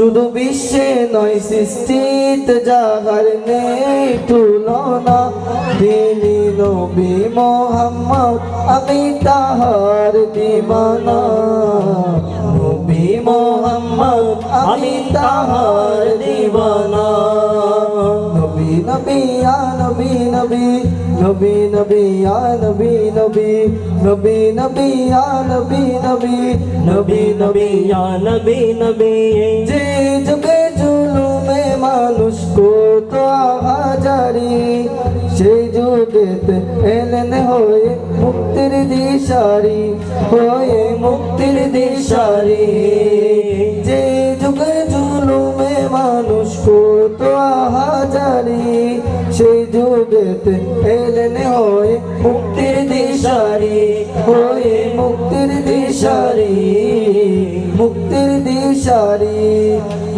শুধু বিশ্বে নয়, সৃষ্টিত যাহার নেই তুলনা। তিনি নবী মোহাম্মদ, আমি তাহার দিবানা। নবী মোহাম্মদ, আমি তাহার দিবানা। নবী আ নবী নবী। নবী নবী আ নবী নবী। নবী নবী আ নবী নবী। নবী নবী, ইয়া নবী নবী। যে যুগে জুলুমে মানুষ কত হাজারি, সেই যুগেতে এলেন হয়ে মুক্তির দিশারি, হয়ে মুক্তির দিশারি। কত হাজারি সেই যুগেতে এলেন হয়ে মুক্তির দিশারি, হয়ে মুক্তির দিশারি মুক্তির দিশারি।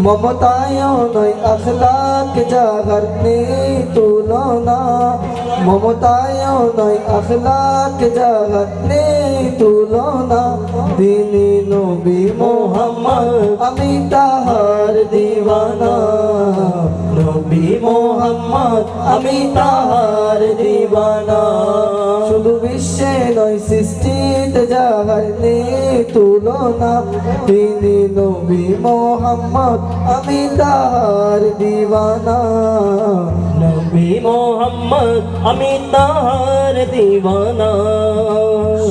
মমতায় নয় আখলাক জাগার নেই তুলনা মমতায় নয় আখলাক জাগার নেই তুলনা দিনী নবী মোহাম্মদ, আমি তাহার মোহাম্মদ আমি তাহার দিওয়ানা শুধু বিশ্বে নয় সৃষ্টিতে যাহার নেই তুলনা। তিনি নবী মোহাম্মদ আমি তাহার দিওয়ানা নবী মোহাম্মদ আমি তাহার দিওয়ানা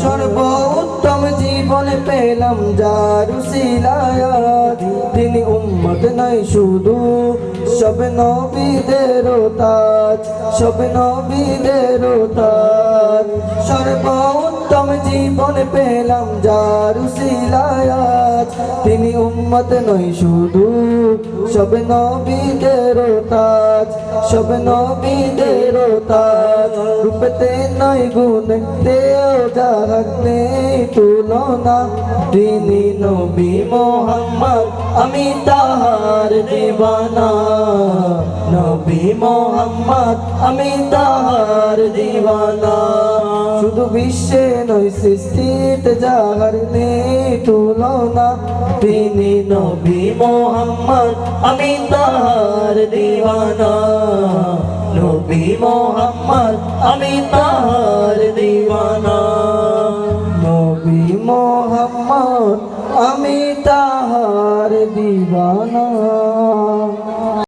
সর্বোত্তম জীবন পেলাম যার উসিলায়াত তিনি উম্মত নাই শুধু সব নবীদের তাজ সব নবীদের তাজ সর্বোত্তম জীবন পেলাম যার উসিলায়াত। তিনি উম্মত নয় শুধু, সব নবীদের তাজ সব নবীদের তাজ রূপতে নয় গুণ দেও যাহার নেই তুলনা। তিনি নবী মোহাম্মদ, আমি তাহার দিবানা। নবী মোহাম্মদ, আমি তাহার দিবানা। শুধু বিশ্বে নই সৃষ্টিত যাহার নেই তুলনা। তিনি নবী মোহাম্মদ, আমি তাহার দিবানা। নবী মোহাম্মদ, আমি তাহার দিবানা। নবী মোহাম্মদ, আমি